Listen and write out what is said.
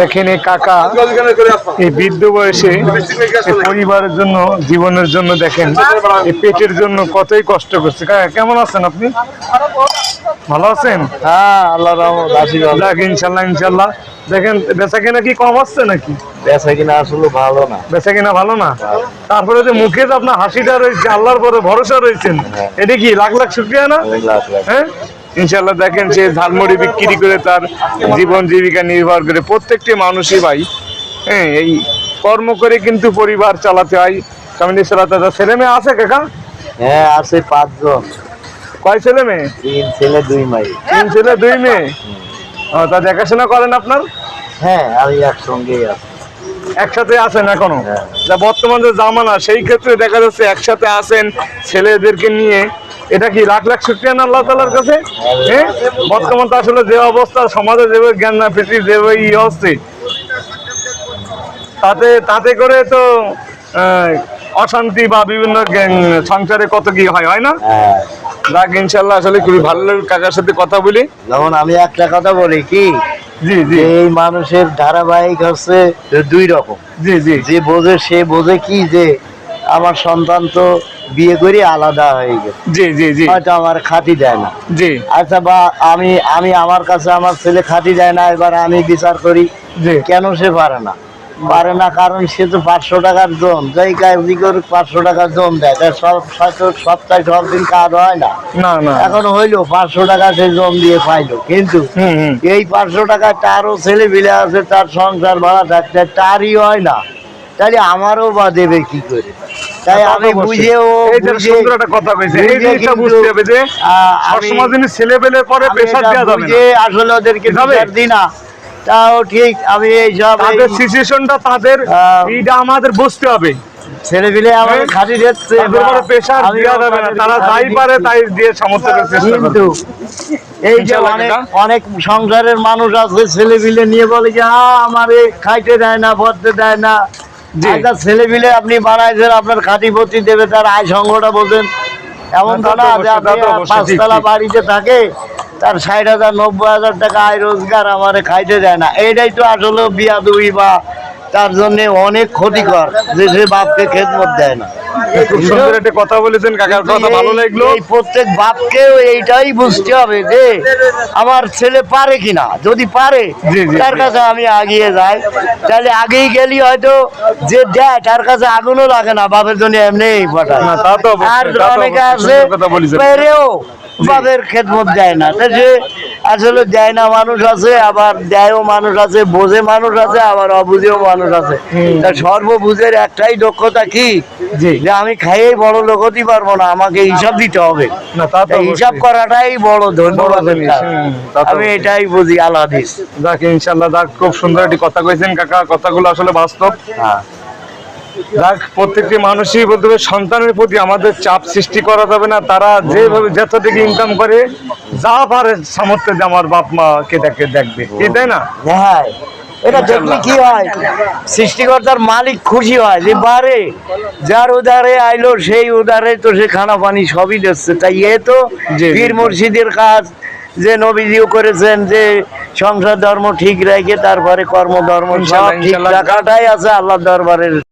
দেখেন এই কাকা এই বৃদ্ধ বয়সে পরিবারের জন্য জীবনের জন্য দেখেন এই পেটের জন্য কতই কষ্ট করছে। কাকা কেমন আছেন আপনি? ভালো আছেন? হ্যাঁ আল্লাহ রহমত ইনশাল্লাহ ইনশাল্লাহ। দেখেন বেচা কেনা কি কম আসছে নাকি? বেচা কিনা আসলে ভালো না। বেচা কিনা ভালো না? তারপরে যে মুখে যে আপনার হাসিটা রয়েছে আল্লাহর পরে ভরসা রয়েছেন এটা কি লাখ লাখ শুক্রিয়া না? হ্যাঁ? ইনশাল্লাহ দেখেন সে ঝালমুড়ি বিক্রি করে তার জীবন জীবিকা নির্ভর করে। প্রত্যেকটি মানুষই ভাই হ্যাঁ এই কর্ম করে কিন্তু পরিবার চালাতে হয়। স্বামী সালাতা ছেলে মেয়ে আছে কাকা? হ্যাঁ আছে পাঁচজন। কয় ছেলে মেয়ে? তিন ছেলে দুই মাই। তিন ছেলে দুই মেয়ে? ও, তা দেখাশোনা করেন আপনার? হ্যাঁ আমি একসঙ্গেই আছি। একসাথে আছেন এখনও? হ্যাঁ। যা বর্তমান যে জামানা সেই ক্ষেত্রে দেখা যাচ্ছে একসাথে আছেন ছেলেদেরকে নিয়ে। এটা কি লাখ লাখ শুক্রিয়া না আল্লাহ তালার কাছে? হ্যাঁ? বর্তমান তো আসলে যে অবস্থা সমাজে যেভাবে জ্ঞান না পৃথিবী যেভাবে ই হচ্ছে তাতে তাতে করে তো অশান্তি বা বিভিন্ন সংসারে কত কি হয় হয় না? হ্যাঁ। যাক ইনশাল্লাহ আসলে খুবই ভালো লাগে কাকার সাথে কথা বলি। যেমন আমি একটা কথা বলি কি জি জি। এই মানুষের ধারাবাহিক হচ্ছে দুই রকম। জি জি। যে বোঝে সে বোঝে কি যে আমার সন্তান তো বিয়ে করে আলাদা হয়ে গেছে। জি জি জি। হয়তো আমার খাতি দেয় না। জি। আচ্ছা বা আমি আমি আমার কাছে আমার ছেলে খাতি দেয় না এবার আমি বিচার করি। কেন সে পারে না? পারে না কারণ সে তো পাঁচশো টাকার জোন। যাই কাজ করে পাঁচশো টাকার জোন দেয়। সব সপ্তাহে সব দিন কাজ হয় না। না না। এখন হইল পাঁচশো টাকা সে জোন দিয়ে পাইলো। কিন্তু এই পাঁচশো টাকা তারও ছেলে মিলে আছে তার সংসার ভাড়া থাকতে তারই হয় না। তাহলে আমারও বা দেবে কি করে? তাই আমি সুন্দর একটা কথা কইছে এই জিনিসটা বুঝতে হবে যে ছেলে পেলে পরে দেওয়া যাবে না। আসলে ওদেরকে? দিই না। তাও ঠিক আমি এই সব তাদের সিচুয়েশনটা তাদের এইটা আমাদের বুঝতে হবে। ছেলে মিলে আমার হ্যাঁ? খালি তাদের দেওয়া যাবে না। তারা যাই পারে তাই দিয়ে চেষ্টা কিন্তু এই যে অনেক অনেক সংসারের মানুষ আছে ছেলে মিলে নিয়ে বলে যে হ্যাঁ আমারে খাইতে দেয় না পড়তে দেয় না। একটা ছেলে মিলে আপনি বানাইছেন আপনার দেবে তার আয় সংঘটা বোঝেন এমন তো না যে পাঁচতলা বাড়িতে থাকে তার ষাট হাজার নব্বই হাজার টাকা আয় রোজগার আমারে খাইতে দেয় না। এইটাই তো আসলে বিয়া দুই বা তার জন্য অনেক ক্ষতিকর যে সে বাপকে খেদমত দেয় না। খুব সুন্দর একটা কথা বলেছেন কাকার কথা ভালো লাগল। এই প্রত্যেক বাপকেও এইটাই বুঝতে হবে যে আমার ছেলে পারে কিনা। যদি পারে তার কাছে আমি আগিয়ে যাই। তাহলে আগেই গেলি হয়তো যে দেয় তার কাছে আগুনও লাগে না বাপের জন্য এমনি পাঠায় আর অনেকে আছে। পেরেও বাপের খেদমত দেয় না। সে আসলে দেয় না মানুষ আছে আবার দেয়ও মানুষ আছে বোঝে মানুষ আছে আবার অবুঝেও মানুষ আছে। তা সর্ববুঝের একটাই দক্ষতা কি? যে আমি খাইয়েই বড় লোক হতে পারব না আমাকে হিসাব দিতে হবে। হিসাব করাটাই বড় ধন্যবাদ আমি এটাই বুঝি আল্লাহ যাক ইনশাল্লাহ যাক খুব সুন্দর একটি কথা কইছেন কাকা। কথাগুলো আসলে বাস্তব। হ্যাঁ। যাক প্রত্যেকটি মানুষই বলতে হবে সন্তানের প্রতি আমাদের চাপ সৃষ্টি করা যাবে না। তারা যেভাবে যতটুকু ইনকাম করে যা পারে সামর্থ্য আমার বাপ মা কে দেখে দেখবে। কি তাই না? হ্যাঁ। এটা দেখলে কি হয়? সৃষ্টিকর্তার মালিক খুশি হয় যে বারে যার উদারে আইলো সেই উদারে তো সে খানা পানি সবই দিচ্ছে। তাই এ তো বীর মুর্শিদের কাজ যে নবীজিও করেছেন যে সংসার ধর্ম ঠিক রেখে তারপরে কর্ম ধর্ম সব ঠিক রাখাটাই আছে আল্লাহ দরবারের।